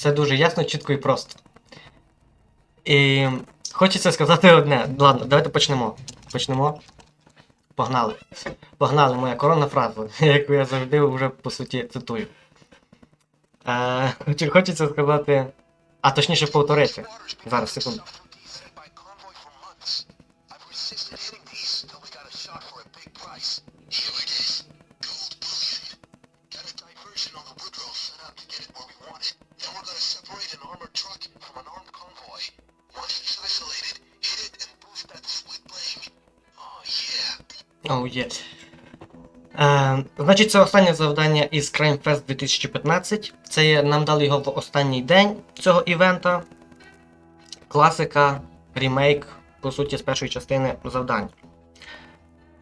Все дуже ясно, чітко і просто. І хочеться сказати одне. Ладно, давайте почнемо. Почнемо. Погнали. Погнали, моя коронна фраза, яку я завжди вже по суті цитую. Е, хочеться сказати. А точніше повторити. Зараз, секунду. Yeah. Оу є. Е, значить, це останнє завдання із Crime Fest 2015. Це є, нам дали його в останній день цього івента. Класика, ремейк, по суті, з першої частини завдань.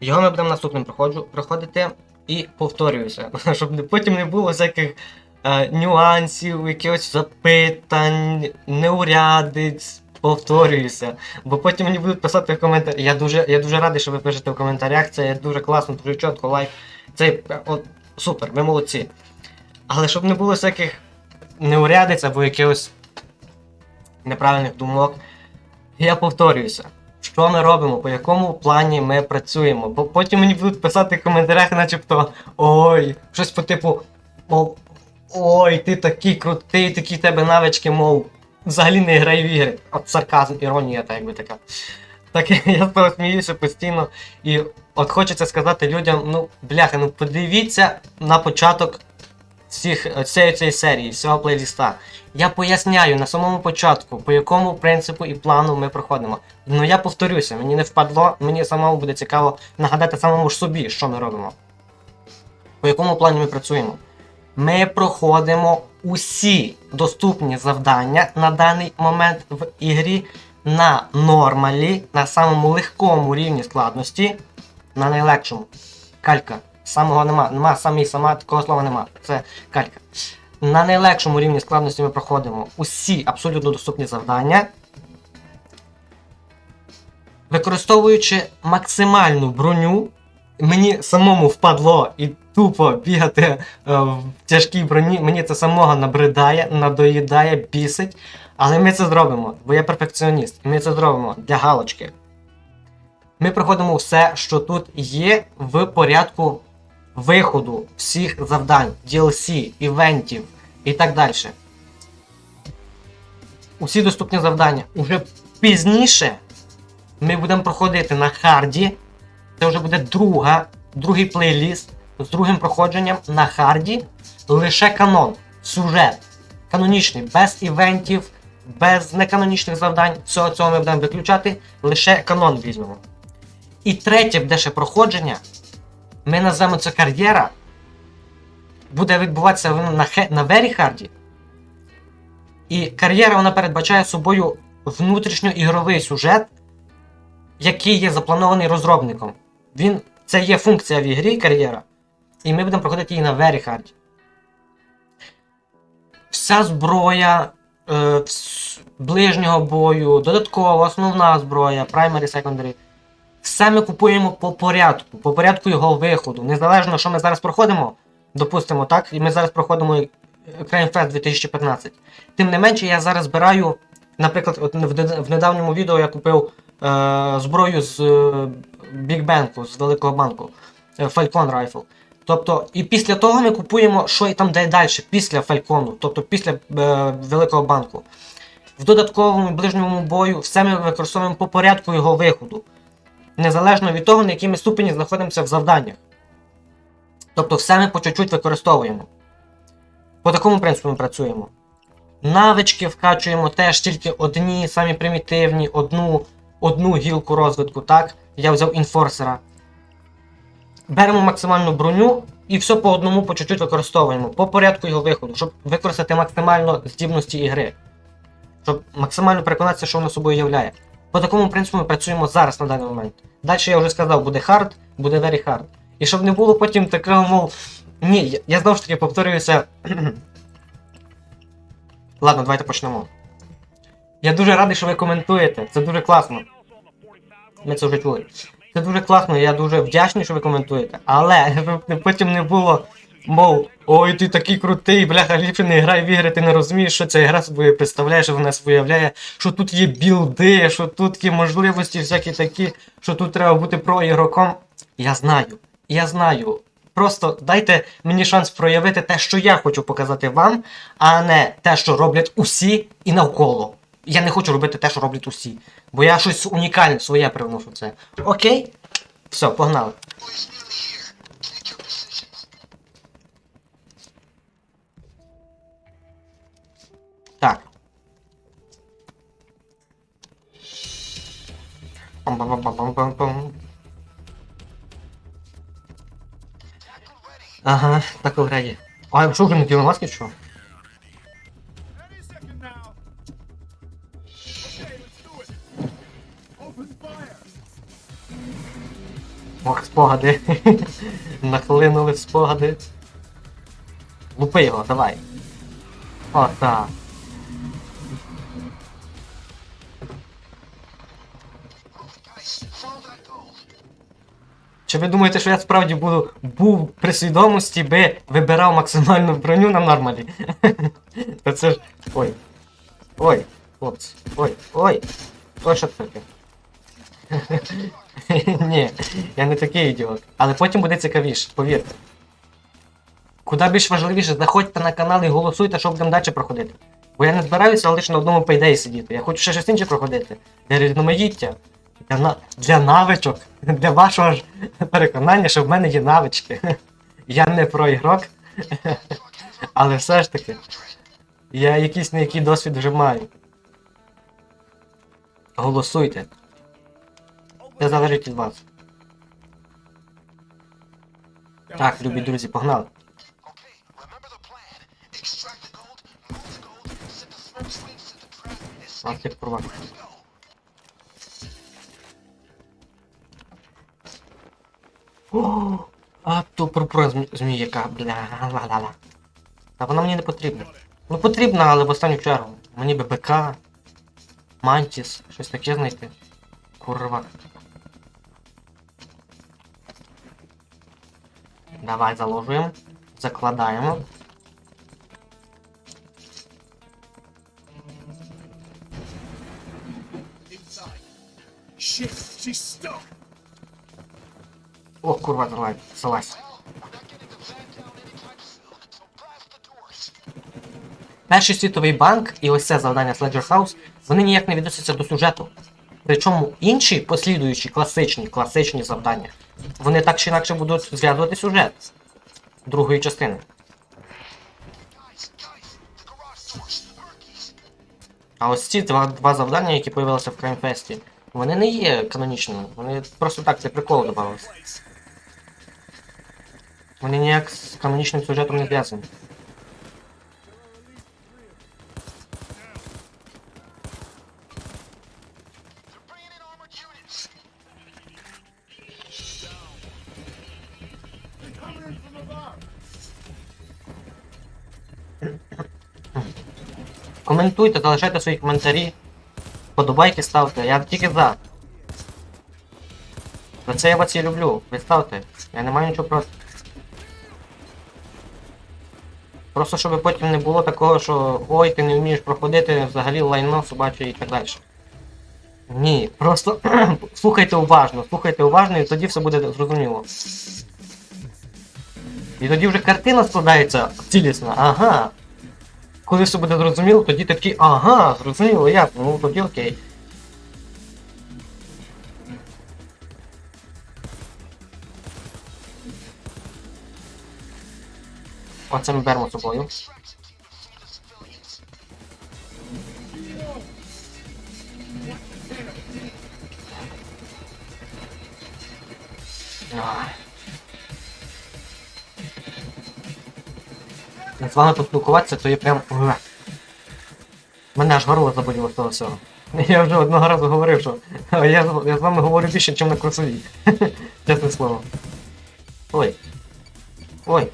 Його ми будемо наступним проходжу, проходити і повторююся, щоб потім не було всяких е, нюансів, якихось запитань, неурядиць. Повторююся. Бо потім мені будуть писати в коментарях. Я дуже, я дуже радий, що ви пишете в коментарях. Це дуже класно, дуже чітко, лайк. Це от, супер, ви молодці. Але щоб не було всяких неурядиць або якихось неправильних думок, я повторююся. Що ми робимо, по якому плані ми працюємо. Бо потім мені будуть писати в коментарях, начебто ой, щось по типу. Мов, ой, ти такий крутий, такі в тебе навички, мов, взагалі не грай в ігри. От сарказм, іронія, так якби така. Так я сміюся постійно. І от хочеться сказати людям: ну, бляха, ну подивіться на початок всіх цієї цієї серії, всього плейліста. Я поясняю на самому початку, по якому принципу і плану ми проходимо. Ну я повторюся, мені не впадло, мені самому буде цікаво нагадати самому ж собі, що ми робимо. По якому плані ми працюємо. Ми проходимо усі доступні завдання на даний момент в ігрі на нормалі, на самому легкому рівні складності, на найлегшому. Калька. Самого нема, нема самі сама, такого слова нема. Це калька. На найлегшому рівні складності ми проходимо усі абсолютно доступні завдання. Використовуючи максимальну броню, мені самому впадло і тупо бігати е, в тяжкій броні. Мені це самого набридає, надоїдає, бісить. Але ми це зробимо, бо я перфекціоніст, ми це зробимо для галочки. Ми проходимо все, що тут є, в порядку виходу всіх завдань, DLC, івентів і так далі. Усі доступні завдання. Уже пізніше ми будемо проходити на харді. Це вже буде друга, другий плейліст з другим проходженням на харді. Лише канон, сюжет. Канонічний, без івентів, без неканонічних завдань. Всього цього ми будемо виключати. Лише канон візьмемо. І третє буде проходження. Ми назвемо це кар'єра. Буде відбуватися на, хе, на very харді. І кар'єра вона передбачає собою внутрішньоігровий сюжет, який є запланований розробником. Він, це є функція в ігрі кар'єра, і ми будемо проходити її на very hard. Вся зброя е, ближнього бою, додаткова, основна зброя, primary, secondary. Все ми купуємо по порядку, по порядку його виходу. Незалежно, що ми зараз проходимо, допустимо, так, і ми зараз проходимо Crime Fest 2015. Тим не менше, я зараз збираю, наприклад, от в, недавньому відео я купив е, зброю з е, Big Bank, з великого банку, е, Falcon Rifle. Тобто, і після того ми купуємо, що і там де далі, після Falcon, тобто після е, великого банку. В додатковому ближньому бою все ми використовуємо по порядку його виходу. Незалежно від того, на якій ступені знаходимося в завданнях. Тобто все ми по чуть-чуть використовуємо. По такому принципу ми працюємо. Навички вкачуємо теж тільки одні, самі примітивні, одну, одну гілку розвитку, так? Я взяв інфорсера. Беремо максимальну броню і все по одному по чуть-чуть використовуємо, по порядку його виходу, щоб використати максимально здібності ігри. Щоб максимально переконатися, що воно собою являє. По такому принципу ми працюємо зараз на даний момент. Далі я вже сказав, буде хард, буде very hard. І щоб не було потім такого, мов. Ні, я знову ж таки повторююся. Ладно, давайте почнемо. Я дуже радий, що ви коментуєте. Це дуже класно. Ми це вже чули. Це дуже класно, я дуже вдячний, що ви коментуєте. Але щоб потім не було Мов, ой, ти такий крутий, бляха, ліпше не грай в ігри, ти не розумієш, що ця гра собою представляє, що вона виявляє, що тут є білди, що тут є можливості всякі такі, що тут треба бути про ігроком. Я знаю, я знаю. Просто дайте мені шанс проявити те, що я хочу показати вам, а не те, що роблять усі і навколо. Я не хочу робити те, що роблять усі. Бо я щось унікальне своє привношу в це. Окей? Все, погнали. Boys nearly here. Take your positions. Так. Пам-пам-пам-пам-пам-пам. Ага, так і грає. А що вже не Ділон Маски, що? Ох, спогади. Нахлинули спогади. Лупи його, давай. О, так. Чи ви думаєте, що я справді буду був при свідомості, би вибирав максимальну броню на нормалі? Та це ж. Ой. Ой, хлопці. Ой, ой. Ой, що таке? Ні, я не такий ідіот. Але потім буде цікавіше, повірте. Куди більш важливіше, заходьте на канал і голосуйте, що будемо далі проходити. Бо я не збираюся лише на одному пейдеї сидіти. Я хочу ще щось інше проходити. Для різноманіття. Для, на... для навичок. Для вашого ж переконання, що в мене є навички. Я не проігрок. Але все ж таки. Я якийсь не який досвід вже маю. Голосуйте. Це залежить від вас. Так, любі друзі, погнали. Ах, як права. О, а то про зміяка, бля, ла-ла-ла. Та вона мені не потрібна. Ну потрібна, але в останню чергу. Мені би БК, Мантіс, щось таке знайти. Курва. Давай заложуємо. Закладаємо. О, курва, давай, залазь. Перший світовий банк і ось це завдання Sledger House, вони ніяк не відносяться до сюжету. Причому інші послідуючі класичні, класичні завдання, вони так чи інакше будуть зв'язувати сюжет другої частини. А ось ці два, два завдання, які появилися в Краймфесті, вони не є канонічними. Вони просто так це прикол додавалися. Вони ніяк з канонічним сюжетом не зв'язані. Коментуйте, залишайте свої коментарі. Подобайки ставте, я тільки за. За це я вас і люблю. Ви ставте. Я не маю нічого проти. Просто щоб потім не було такого, що ой, ти не вмієш проходити взагалі лайно собаче і так далі. Ні, просто слухайте уважно, слухайте уважно і тоді все буде зрозуміло. І тоді вже картина складається цілісна, ага. Коли все буде зрозуміло, тоді такі, ага, зрозуміло, як, ну тоді окей. Оце ми беремо з собою. Ах. З вами поспілкуватися, то є прям. Мене аж горло заболіло з того всього. Я вже одного разу говорив, що я, з- я з вами говорю більше, ніж на курсовій. Чесне слово. Ой. Ой.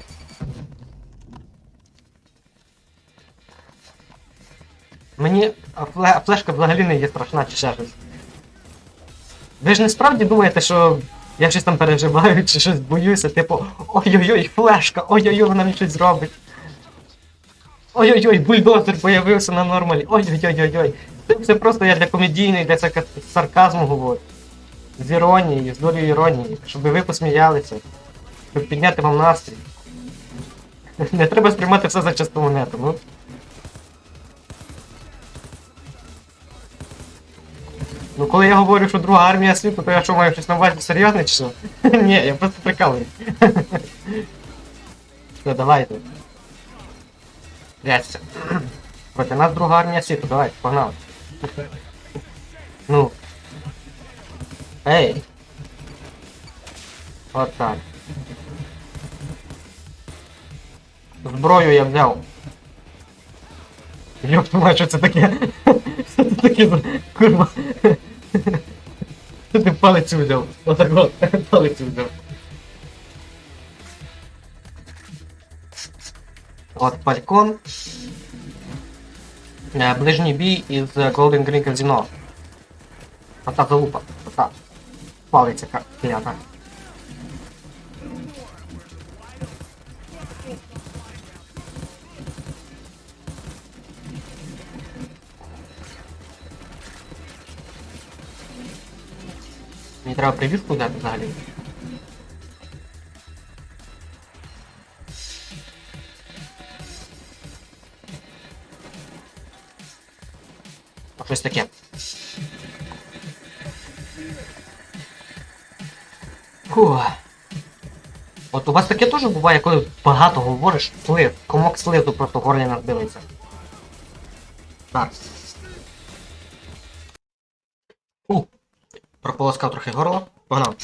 Мені флешка взагалі не є страшна чи ще щось. Ви ж не справді думаєте, що Я щось там переживаю, чи щось боюся, типу, ой-ой-ой, флешка, ой-ой-ой, вона мені щось зробить. Ой-ой-ой, бульдозер появився на нормалі. Ой-ой-ой-ой-ой. Це просто я для комедійної, для сарка- сарказму говорю. З іронією, з долею іронії, щоб ви посміялися, щоб підняти вам настрій. Не треба сприймати все за чисту монету, ну. Ну коли я говорю, що друга армія світу, то я що маю щось на увазі серйозне чи що? Ні, я просто прикалую. Все, давайте. Трясся. Проти нас друга армія світу, давайте, погнали. Ну. Ей. От так. Зброю я взяв. Йоп, мать, що це таке? Що це таке курва? Ти палець взяв? Отак от, палець взяв. От Фалькон. Е, Ближній бій із е, Golden Green Casino. Ота залупа. Ота. Палець яка клята. Мені треба привізку взяти взагалі. Щось таке. Фу. От у вас таке теж буває, коли багато говориш, слив, комок слизу просто горлі надбилиться. Так. У. Прополоскав трохи горло. Погнав.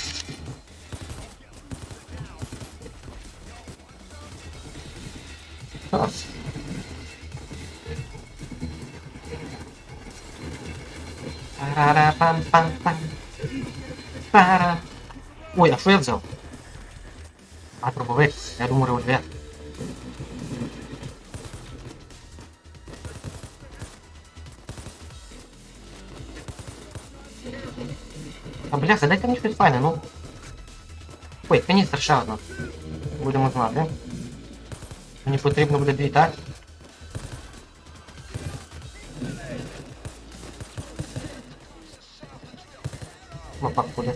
Ой, а що я взяв? А, дробовик. Я думаю, револьвер. А бляха, дайте мені щось файне, ну. Ой, каністр ще одна. Будемо знати. Мені потрібно буде дві, так? Лопак буде.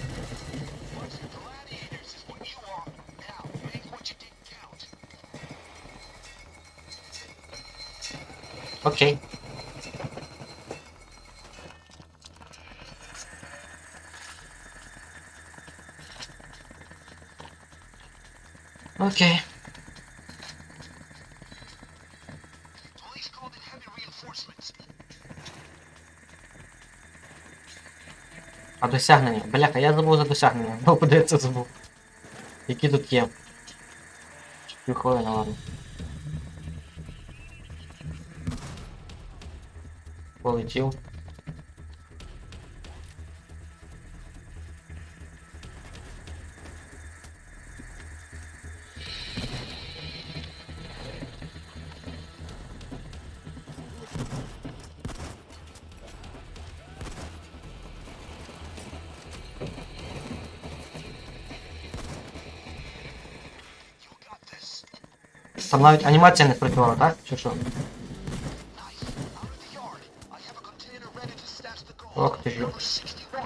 Досягнення? Бляха, я забув за досягнення. Бо подивиться забув. Які тут є? Півхвилини, ладно. Полетів. Там навіть анімація не спрацювала, так? Чи що? Ох ти ж. Number 61.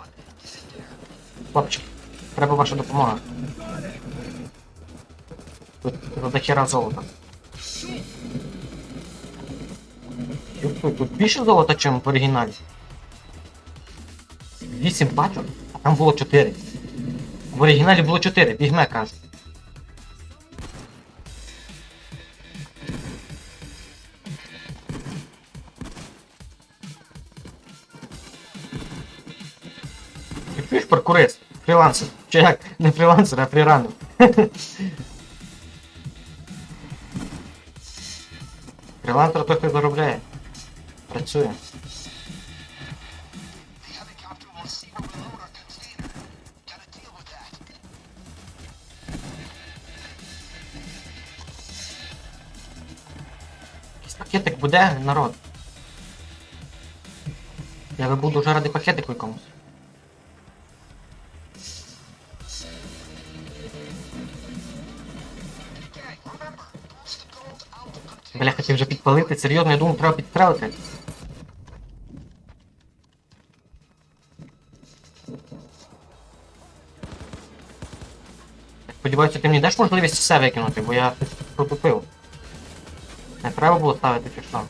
Sit there. Хлопчик, треба ваша допомога. Тут за дохера золота. Тут, тут більше золота, ніж в оригіналі. 8 пачок, а там було 4. В оригіналі було 4, бігме каже. Паркурист? Фрілансер. Чи як? Не фрілансер, а фріранер. Фрілансер хто заробляє. Працює. Пакетик буде, народ. Я би буду вже ради пакетику якомусь. Бля, хотів вже підпалити, серйозно, я думав, треба підстрелити. Сподіваюся, ти мені даш можливість все викинути, бо я щось протупив. Не треба було ставити чи що.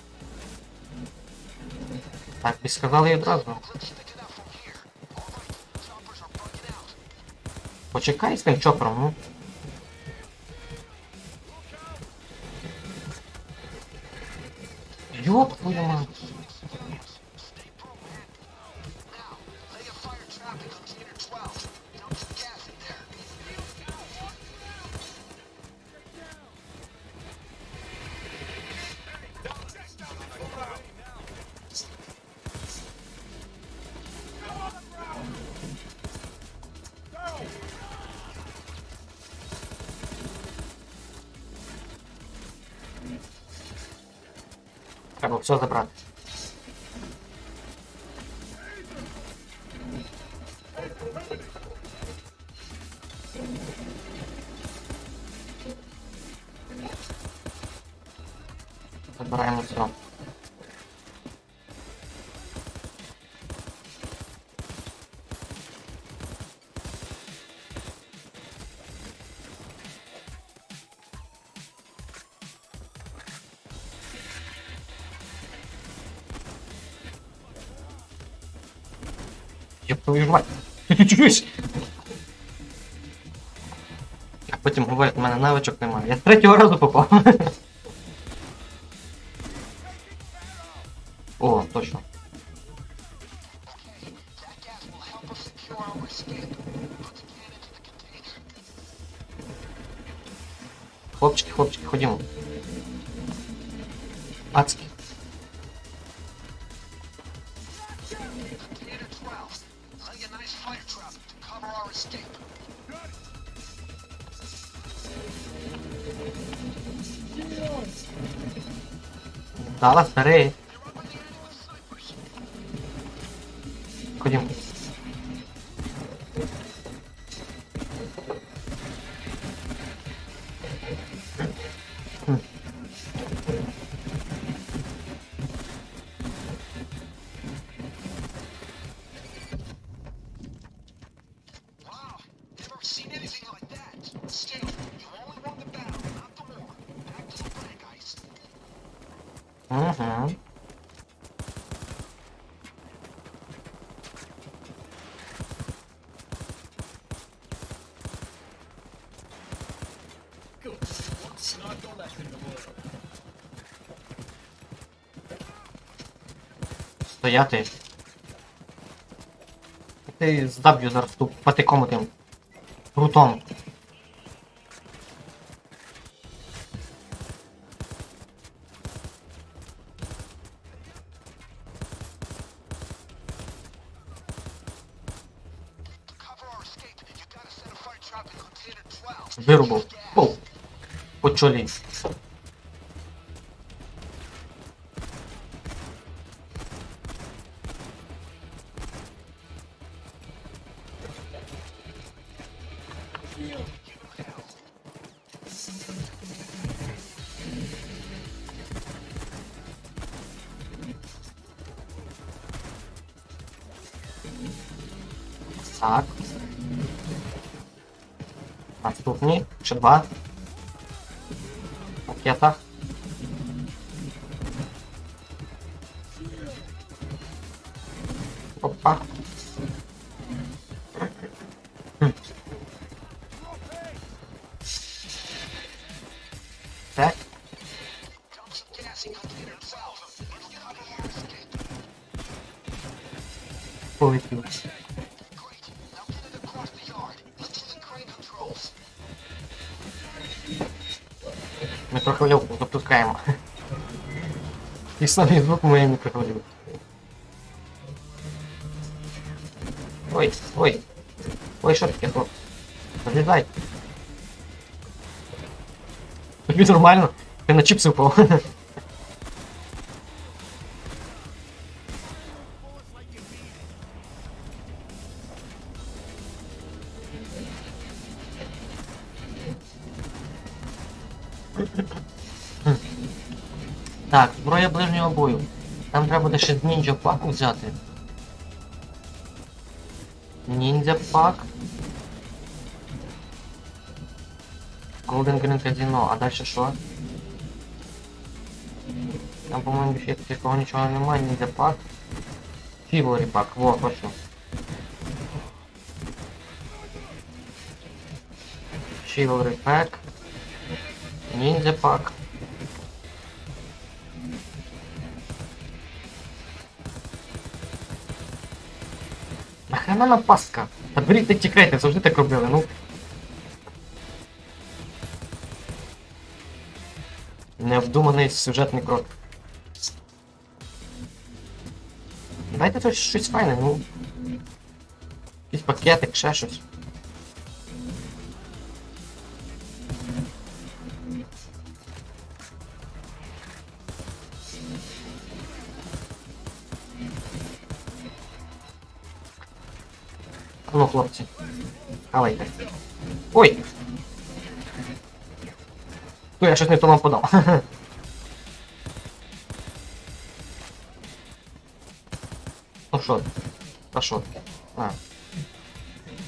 Так, би сказали і одразу. Почекай з тим чопером, ну. Треба все забрати. Ёб твою жвать. Чуєш? А потім говорить, у мене навичок немає. Я з третього разу попав. 알았어래. 그냥 Стояти. Ти здаб'ю зараз ту патиком тим. Рутом. To cover our escape, Так. Наступні. Ще два. Пакета. І самі звук моєї мікрохвилювання. Ой, ой. Ой, що таке тут? Залізай. Тобі нормально? Ти на чіпси впав. Так, зброя ближнього бою. Нам треба буде ще ніндзя паку взяти. Ніндзя пак. Golden Green Casino, а далі що? Там, по-моєму, більше такого нічого немає, ніндзя пак. Chivalry пак, во, точно. Chivalry Pack. Ниндзя пак. Нахрена нам пастка? Та беріть та тікайте, завжди так робили, ну. Невдуманий сюжетний крок. Дайте тут щось файне, ну. Якийсь пакетик, ще щось. Хлопці. Хавайте. Ой! Ну, я щось не то вам подав. Ну що? Та що? На.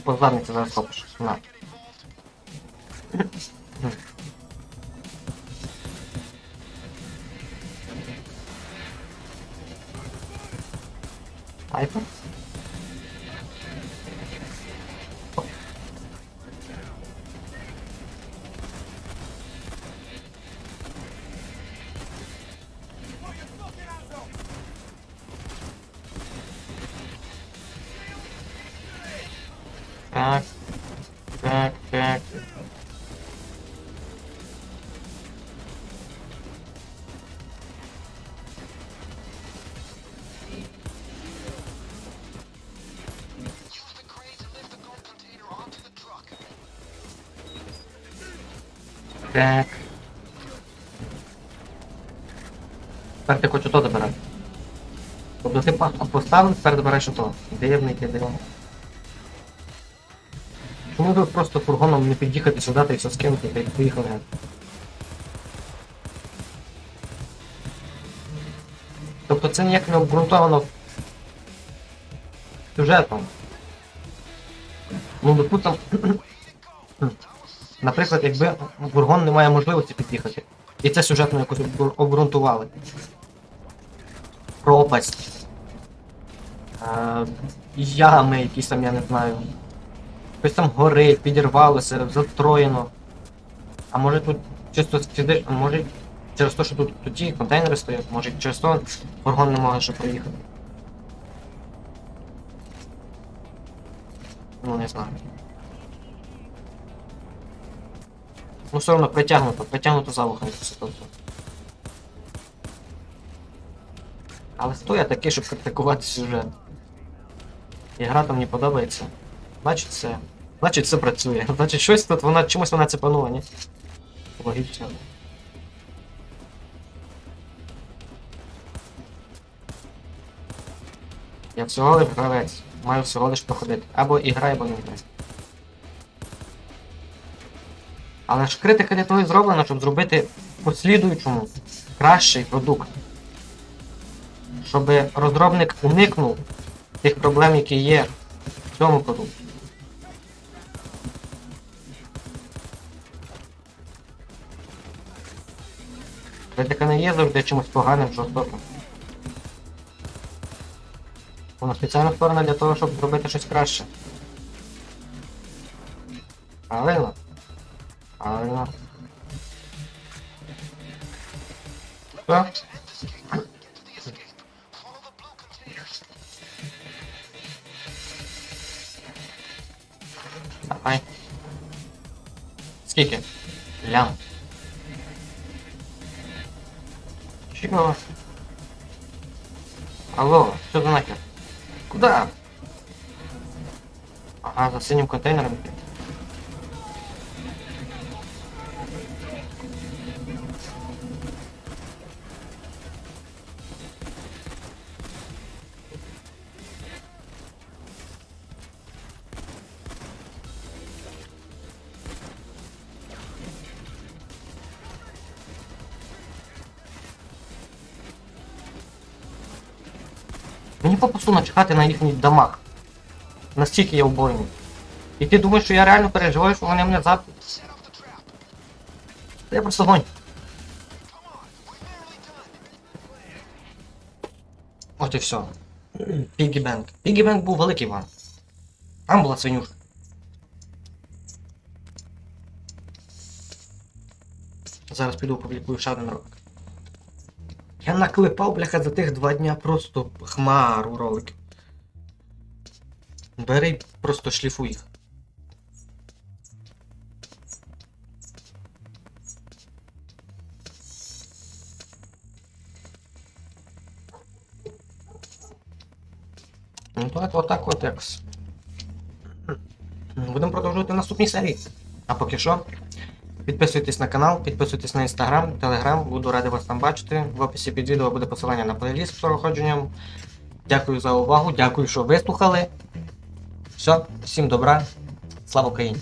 По задниці зараз хопиш. На. Айпер? Ти хоч ото добирати. Тобто ти поставив, тепер добираєш ото. Дивний ти дивний. Чому ви просто фургоном не під'їхати сюди і все скинути, та й поїхали? Тобто це ніяк не обґрунтовано сюжетом. Ну, допустим, Наприклад, якби фургон не має можливості під'їхати. І це сюжетно якось обґрунтували. Пропасть. Е, ями якісь там, я не знаю. Щось там горить, підірвалося, затроєно. А може тут чисто сидиш, а може через те, що тут, ті контейнери стоять, може через то фургон не може проїхати. Ну не знаю. Ну все одно притягнуто, притягнуто за Але хто я такий, щоб критикувати сюжет? І гра там мені подобається. Значить все. Значить все працює. Значить щось тут вона чомусь вона цепанула, ні? Логічно. Я всього лиш гравець. Маю всього лиш походити. Або і грай, або не грай. Але ж критика для того і зроблена, щоб зробити послідуючому кращий продукт. Щоб розробник уникнув тих проблем, які є в цьому продукті. Критика не є завжди чимось поганим, жорстоким. Вона спеціально створена для того, щоб зробити щось краще. Правильно? Правильно. Що? Синим контейнером. Мені попросту начекати на їхніх домах, на Настільки я убойний. І ти думаєш, що я реально переживаю, що вони мене. Та я просто гонь. От і все. Пігі Бенк. Пігі Бенк був великий ван. Там була свинюшка. Зараз піду опублікую ще ролик. Я наклепав, бляха, за тих два дня просто хмару роликів. Бери просто шліфуй їх. Ну так, отак от якось. Будемо продовжувати в наступній серії. А поки що, підписуйтесь на канал, підписуйтесь на інстаграм, телеграм, буду радий вас там бачити. В описі під відео буде посилання на плейліст з проходженням. Дякую за увагу, дякую, що вислухали. Все, всім добра, слава Україні!